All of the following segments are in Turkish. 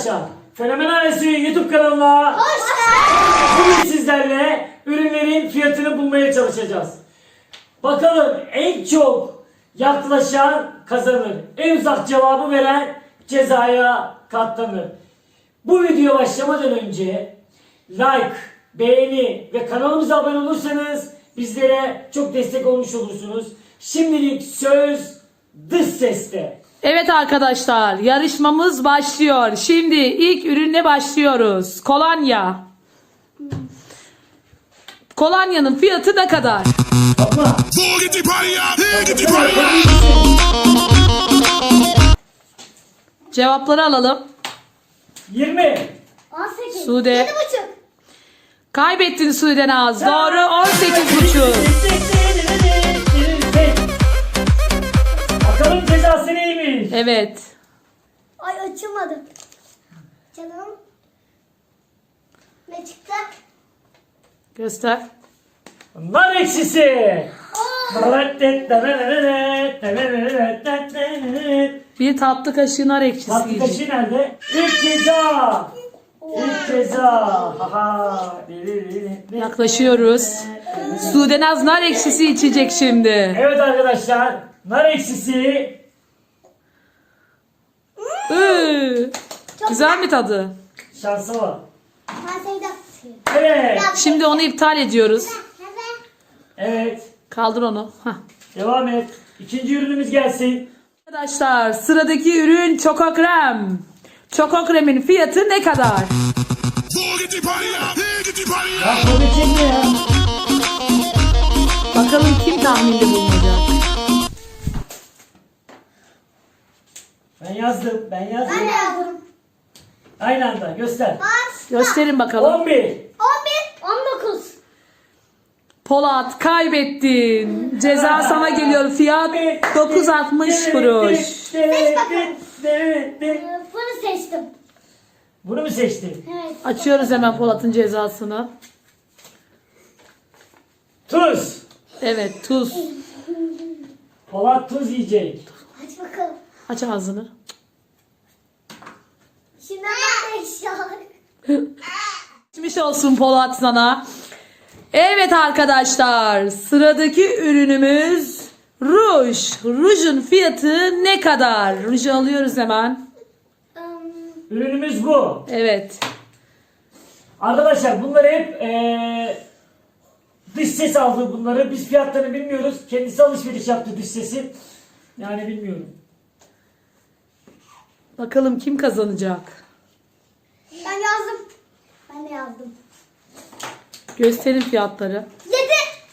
arkadaşlar. Fenomen Ailesi YouTube kanalına Hoş geldin. bugün sizlerle ürünlerin fiyatını bulmaya çalışacağız. Bakalım en çok yaklaşan kazanır. En uzak cevabı veren cezaya katlanır. Bu video başlamadan önce like, beğeni ve kanalımıza abone olursanız bizlere çok destek olmuş olursunuz. Şimdilik söz dış seste. Evet arkadaşlar yarışmamız başlıyor. Şimdi ilk ürünle başlıyoruz. Kolonya. Kolonyanın fiyatı ne kadar? Cevapları alalım. 20. 18. Sude. 7,5. Kaybettin Sude Naz. Doğru 18,5. Bakalım cezası neymiş? Evet. Ay açılmadı. Canım. Ne çıktı? Göster. Nar ekşisi. Bir tatlı kaşığı nar ekşisi Tatlı yiyecek. kaşığı nerede? İlk ceza. İlk ceza. Haha. Yaklaşıyoruz. Sude Naz nar ekşisi içecek şimdi. Evet arkadaşlar. Nar ekşisi. Güzel mi tadı? Şansı var. Evet. Şimdi onu iptal ediyoruz. Evet. Kaldır onu. Hah. Devam et. İkinci ürünümüz gelsin. Arkadaşlar sıradaki ürün Çoko Krem. Çoko Krem'in fiyatı ne kadar? Bakalım kim tahminde bulunacak. Yazdım. Ben yazdım. Ben yazdım. Aynı anda göster. Kaç? Gösterin bakalım. 11. 11. 19. Polat kaybettin. Ceza sana geliyor. Fiyat 9.60 kuruş. Ee, Bunu seçtim. Bunu mu seçtin? Evet. Açıyoruz hemen Polat'ın cezasını. Tuz. Evet tuz. Polat tuz yiyecek. Aç bakalım. Aç ağzını. Şimdi ben eşya. Geçmiş olsun Polat sana. Evet arkadaşlar sıradaki ürünümüz ruj. Rujun fiyatı ne kadar? Ruju alıyoruz hemen. Um, Ürünümüz bu. Evet. Arkadaşlar bunları hep eee dış ses aldı bunları. Biz fiyatlarını bilmiyoruz. Kendisi alışveriş yaptı dış sesi. Yani bilmiyorum. Bakalım kim kazanacak? ben yazdım. Ben de yazdım. Gösterin fiyatları. 7.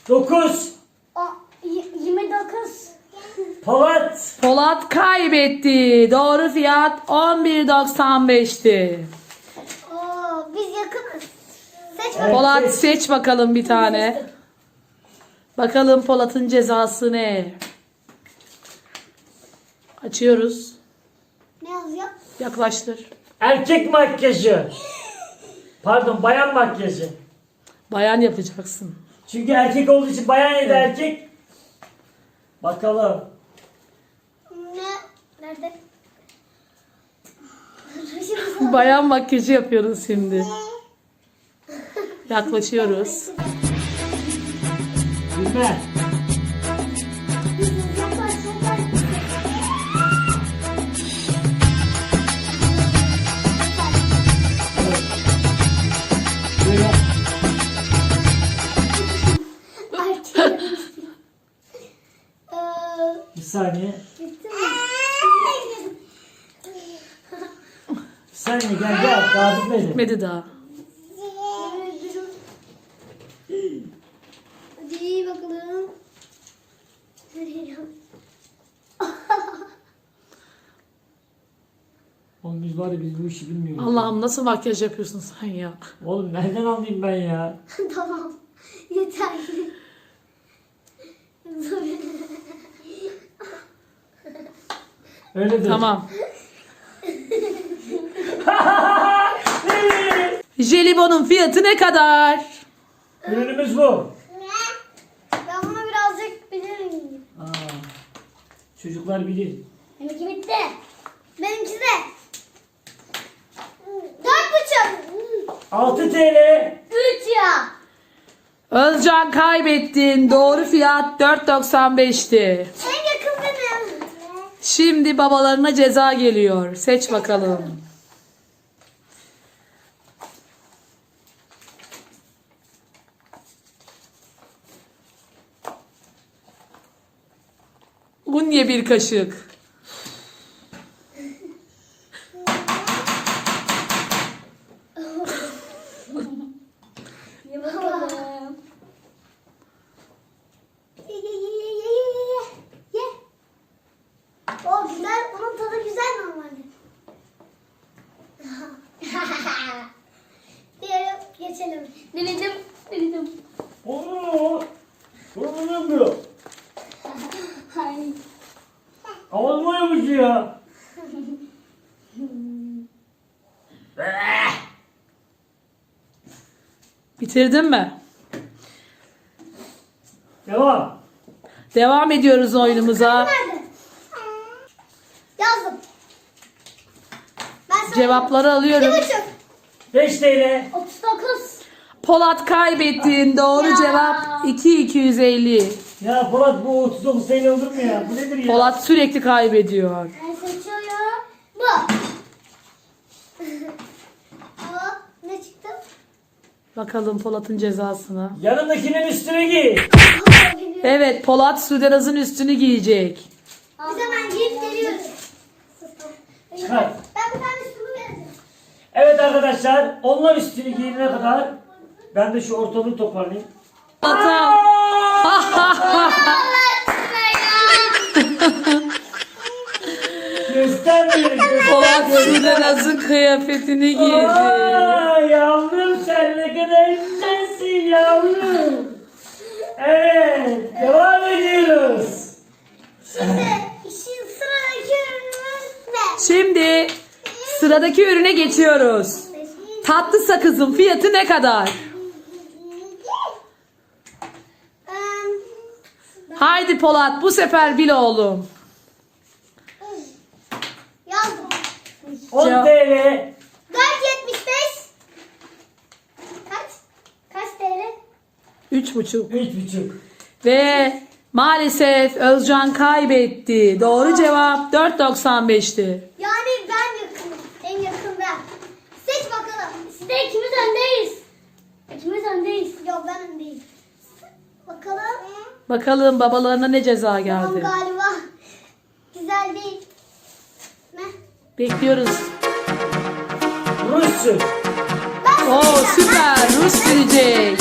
9. O, y- 29. Polat. Polat kaybetti. Doğru fiyat 11.95'ti. Oo, biz yakınız. Seç Evet. bakalım. Polat seç. seç bakalım bir tane. Bakalım Polat'ın cezası ne? Açıyoruz. Ne yazıyor? Yaklaştır. Erkek makyajı. Pardon bayan makyajı. Bayan yapacaksın. Çünkü erkek olduğu için bayan ya da erkek. Bakalım. Ne? Nerede? Bayan makyajı yapıyoruz şimdi. Yaklaşıyoruz. Bilme. Saniye. saniye gel gel. Daha bitmedi. Bitmedi daha. Hadi bakalım. Oğlum biz var ya biz bu işi bilmiyoruz. Allah'ım nasıl makyaj yapıyorsun sen ya? Oğlum nereden anlayayım ben ya? tamam. Yeter. Öyledir. Tamam. Jelibonun fiyatı ne kadar? Ürünümüz bu. ben bunu birazcık bilirim. Aa, çocuklar bilir. Benimki bitti. Benimki de. 6 TL. 3 ya. Özcan kaybettin. Doğru fiyat 4.95'ti. En yakın benim. Şimdi babalarına ceza geliyor. Seç bakalım. Un ye bir kaşık. Ye bakalım. Ye ye ye ye ye ye ye. Ye. O güzel. Onun tadı güzel normalde. Diğeri geçelim. Diledim. Diledim. Oo. Bunu ne yapıyor? Hayır. Ağzıma yapıcı ya. Bitirdin mi? Devam. Devam ediyoruz oyunumuza. Yazdım. Ben sana Cevapları alıyorum. Bir buçuk. 5 TL. 39. Polat kaybettin. Doğru Ya. cevap 2250. Ya Polat bu 39 TL olur mu ya? Bu nedir ya? Polat sürekli kaybediyor. Ben seçiyorum. Bu. Aa, ne çıktı? Bakalım Polat'ın cezasına. Yanındakinin üstüne giy. Evet Polat Suderaz'ın üstünü giyecek. Biz hemen giyip geliyoruz. Çıkar. Ben bir tane şunu vereceğim. Evet arkadaşlar onlar üstünü giyinene kadar ben de şu ortalığı toparlayayım. Polat'a Polat Suderaz'ın kıyafetini giydi. Aa, yavrum sen ne kadar güzelsin yavrum. Evet devam ediyoruz. Şimdi işin sıradaki ürünümüz ne? Şimdi sıradaki ürüne geçiyoruz. Tatlı sakızın fiyatı ne kadar? Eee, Haydi Polat bu sefer bil oğlum. Yazdım. 10 Cevap- TL. 4.75 Kaç? Kaç TL? Üç buçuk. 3,5. Ve maalesef Özcan kaybetti. Doğru cevap 4.95'ti. Yani ben yakınım. En yakın ben. Seç bakalım. Siz de ikimiz öndeyiz. İkimiz öndeyiz. Yok ben öndeyim. Bakalım. Bakalım babalarına ne ceza Tamam geldi. galiba. Güzel değil. Ne? Bekliyoruz. Rus süt. Ben Oo süper. Rus sürecek.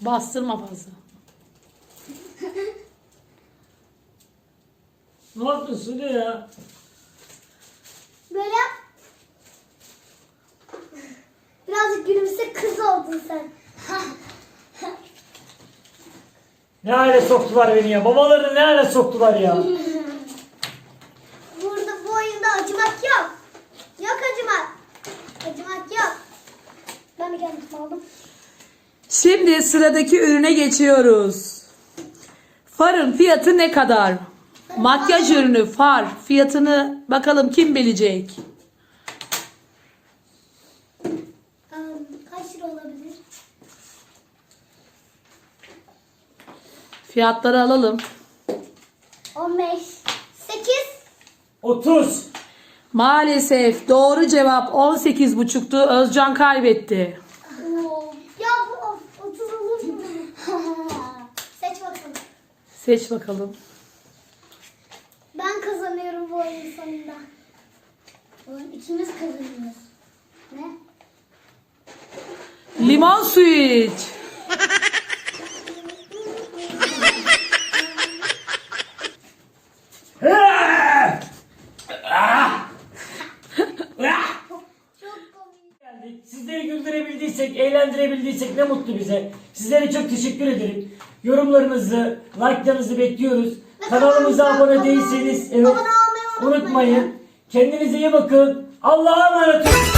Bastırma fazla. Ne yaptın Sude ya? Böyle yap. Birazcık gülümse kız oldun sen. Ne hale soktular beni ya? Babaları ne hale soktular ya? Burada bu oyunda acımak yok. Yok acımak. Acımak yok. Ben bir kendimi aldım. Şimdi sıradaki ürüne geçiyoruz. Farın fiyatı ne kadar? Makyaj ürünü far fiyatını bakalım kim bilecek? Ee, kaç lira olabilir? Fiyatları alalım. 15. 8. 30. Maalesef doğru cevap 18,5'tu. Özcan kaybetti. Ya bu of, 30 olur mu? Seç bakalım. Seç bakalım. Ben kazanıyorum bu oyun sonunda. Oyun ikimiz kazanıyoruz. Ne? Limon suyu iç. Güldürebildiysek, eğlendirebildiysek ne mutlu bize. Sizlere çok teşekkür ederim. Yorumlarınızı, like'larınızı bekliyoruz. Kanalımıza abone değilseniz evet, unutmayın. Kendinize iyi bakın. Allah'a emanet olun.